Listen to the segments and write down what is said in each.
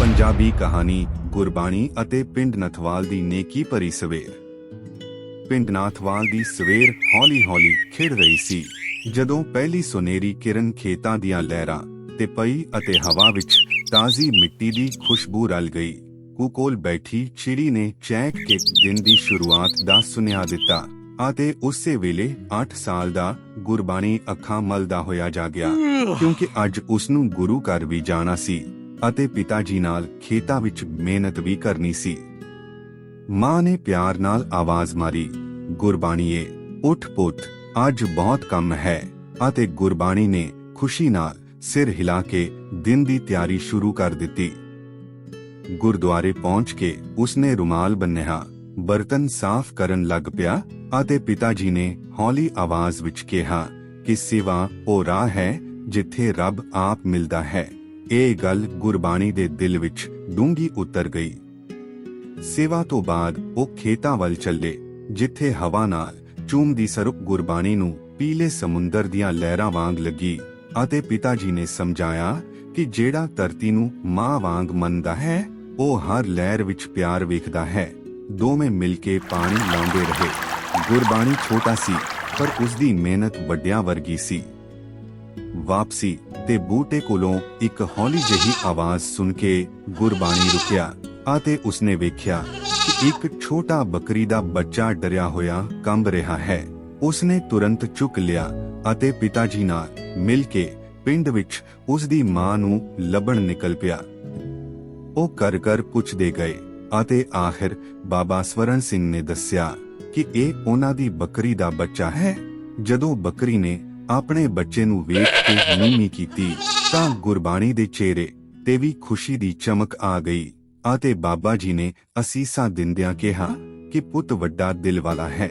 ਪੰਜਾਬੀ ਕਹਾਣੀ, ਗੁਰਬਾਣੀ ਅਤੇ ਪਿੰਡ ਨਥਵਾਲ ਦੀ ਨੇਕੀ ਭਰੀ ਸਵੇਰ। ਪਿੰਡ ਨਾਥਵਾਲ ਦੀ ਸਵੇਰ ਹੌਲੀ-ਹੌਲੀ ਖਿੜ ਰਹੀ ਸੀ। ਜਦੋਂ ਪਹਿਲੀ ਸੁਨੇਰੀ ਕਿਰਨ ਖੇਤਾਂ ਦੀਆਂ ਲਹਿਰਾਂ ਤੇ ਪਈ ਅਤੇ ਹਵਾ ਵਿੱਚ ਤਾਜ਼ੀ ਮਿੱਟੀ ਦੀ ਖੁਸ਼ਬੂ ਰਲ ਗਈ ਕੁਕੋਲ ਬੈਠੀ ਚਿੜੀ ਨੇ ਚੈਕ ਕੇ ਦਿਨ ਦੀ ਸ਼ੁਰੂਆਤ ਦਾ ਸੁਨੇਹਾ ਦਿੱਤਾ ਅਤੇ ਉਸੇ ਵੇਲੇ 8 ਸਾਲ ਦਾ ਗੁਰਬਾਣੀ ਅੱਖਾਂ ਮਲਦਾ ਹੋਇਆ ਜਾਗਿਆ, ਕਿਉਂਕਿ ਅੱਜ ਉਸ ਨੂੰ ਗੁਰੂ ਘਰ ਵੀ ਜਾਣਾ ਸੀ। ਅਤੇ ਪਿਤਾ ਜੀ ਨਾਲ ਖੇਤਾਂ ਵਿੱਚ ਮਿਹਨਤ ਵੀ ਕਰਨੀ ਸੀ। ਮਾਂ ਨੇ ਪਿਆਰ ਨਾਲ ਆਵਾਜ਼ ਮਾਰੀ, ਗੁਰਬਾਣੀਏ, ਉਠ ਪੁੱਤ, ਅੱਜ ਬਹੁਤ ਕੰਮ ਹੈ। ਅਤੇ ਗੁਰਬਾਣੀ ਨੇ ਖੁਸ਼ੀ ਨਾਲ ਸਿਰ ਹਿਲਾ ਕੇ ਦਿਨ ਦੀ ਤਿਆਰੀ ਸ਼ੁਰੂ ਕਰ ਦਿੱਤੀ। ਗੁਰਦੁਆਰੇ ਪਹੁੰਚ ਕੇ ਉਸਨੇ ਰੁਮਾਲ ਬੰਨਿਆ ਬਰਤਨ ਸਾਫ਼ ਕਰਨ ਲੱਗ ਪਿਆ ਅਤੇ ਪਿਤਾ ਜੀ ਨੇ ਹੌਲੀ ਆਵਾਜ਼ ਵਿੱਚ ਕਿਹਾ ਕਿ, ਸਿਵਾ, ਉਹ ਰਾਹ ਹੈ ਜਿੱਥੇ ਰੱਬ ਆਪ ਮਿਲਦਾ ਹੈ। ਇਹ ਗੱਲ ਗੁਰਬਾਣੀ ਦੇ ਦਿਲ ਵਿੱਚ ਡੂੰਗੀ ਉਤਰ ਗਈ। ਸੇਵਾ ਤੋਂ ਬਾਅਦ ਉਹ ਖੇਤਾਂ ਵੱਲ ਚੱਲੇ, ਜਿੱਥੇ ਹਵਾ ਨਾਲ ਚੂਮਦੀ ਸਰੁਪ ਗੁਰਬਾਣੀ ਨੂੰ ਪੀਲੇ ਸਮੁੰਦਰ ਦੀਆਂ ਲਹਿਰਾਂ ਵਾਂਗ ਲੱਗੀ ਅਤੇ ਪਿਤਾ ਜੀ ਨੇ ਸਮਝਾਇਆ ਕਿ ਜਿਹੜਾ ਧਰਤੀ ਨੂੰ ਮਾਂ ਵਾਂਗ ਮੰਨਦਾ ਹੈ, ਉਹ ਹਰ ਲਹਿਰ ਵਿੱਚ ਪਿਆਰ ਵੇਖਦਾ ਹੈ। ਦੋਵੇਂ ਮਿਲ ਕੇ ਪਾਣੀ ਲਾਉਂਦੇ ਰਹੇ। ਗੁਰਬਾਣੀ ਛੋਟਾ ਸੀ, ਪਰ ਉਸ ਦੀ ਮਿਹਨਤ ਵੱਡਿਆਂ ਵਰਗੀ ਸੀ। ਵਾਪਸੀ ਤੇ ਬੂਟੇ ਕੋਲੋਂ ਇੱਕ ਹੌਲੀ ਜਿਹੀ ਆਵਾਜ਼ ਸੁਣ ਕੇ ਗੁਰਬਾਣੀ ਰੁਕਿਆ ਅਤੇ ਉਸਨੇ ਵੇਖਿਆ ਕਿ ਇੱਕ ਛੋਟਾ ਬੱਕਰੀ ਦਾ ਬੱਚਾ ਡਰਿਆ ਹੋਇਆ ਕੰਬ ਰਿਹਾ ਹੈ। ਉਸਨੇ ਤੁਰੰਤ ਚੁੱਕ ਲਿਆ ਅਤੇ ਪਿਤਾ ਜੀ ਨਾਲ ਮਿਲ ਕੇ ਪਿੰਡ ਵਿੱਚ ਉਸ ਦੀ ਮਾਂ ਨੂੰ ਲੱਭਣ ਨਿਕਲ ਪਿਆ। ਉਹ ਕਰ ਕਰ ਪੁੱਛਦੇ ਗਏ ਅਤੇ ਆਖਿਰ ਬਾਬਾ ਸਵਰਨ ਸਿੰਘ ਨੇ ਦੱਸਿਆ ਕਿ ਇਹ ਉਹਨਾਂ ਦੀ ਬੱਕਰੀ ਦਾ ਬੱਚਾ ਹੈ। ਜਦੋਂ ਬੱਕਰੀ ਨੇ ਆਪਣੇ ਬੱਚੇ ਨੂੰ ਵੇਖ ਕੇ ਨੀਵੀਂ ਕੀਤੀ, ਤਾਂ ਗੁਰਬਾਣੀ ਦੇ ਚਿਹਰੇ ਤੇ ਵੀ ਖੁਸ਼ੀ ਦੀ ਚਮਕ ਆ ਗਈ। ਅਤੇ ਬਾਬਾ ਜੀ ਨੇ ਅਸੀਸਾਂ ਦਿੰਦਿਆਂ ਕਿਹਾ ਕਿ ਪੁੱਤ ਵੱਡਾ ਦਿਲ ਵਾਲਾ ਹੈ।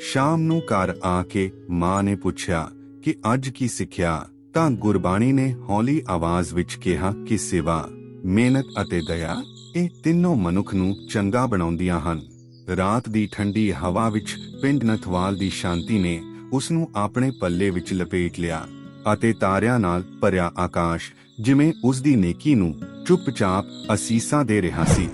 ਸ਼ਾਮ ਨੂੰ ਘਰ ਆ ਕੇ ਮਾਂ ਨੇ ਪੁੱਛਿਆ ਕਿ ਅੱਜ ਕੀ ਸਿੱਖਿਆ? ਤਾਂ ਗੁਰਬਾਣੀ ਨੇ ਹੌਲੀ ਆਵਾਜ਼ ਵਿੱਚ ਕਿਹਾ ਕਿ ਸੇਵਾ, ਮਿਹਨਤ ਅਤੇ ਦਇਆ, ਇਹ ਤਿੰਨੋਂ ਮਨੁੱਖ ਨੂੰ ਚੰਗਾ ਬਣਾਉਂਦੀਆਂ ਹਨ। ਰਾਤ ਦੀ ਠੰਡੀ ਹਵਾ ਵਿੱਚ ਪਿੰਡ ਨਥਵਾਲ ਦੀ ਸ਼ਾਂਤੀ ਨੇ ਉਸ ਨੂੰ ਆਪਣੇ ਪੱਲੇ ਵਿੱਚ ਲਪੇਟ ਲਿਆ ਅਤੇ ਤਾਰਿਆਂ ਨਾਲ ਭਰਿਆ ਆਕਾਸ਼, ਜਿਵੇਂ ਉਸ ਦੀ ਨੇਕੀ ਨੂੰ ਚੁੱਪਚਾਪ ਅਸੀਸਾਂ ਦੇ ਰਿਹਾ ਸੀ।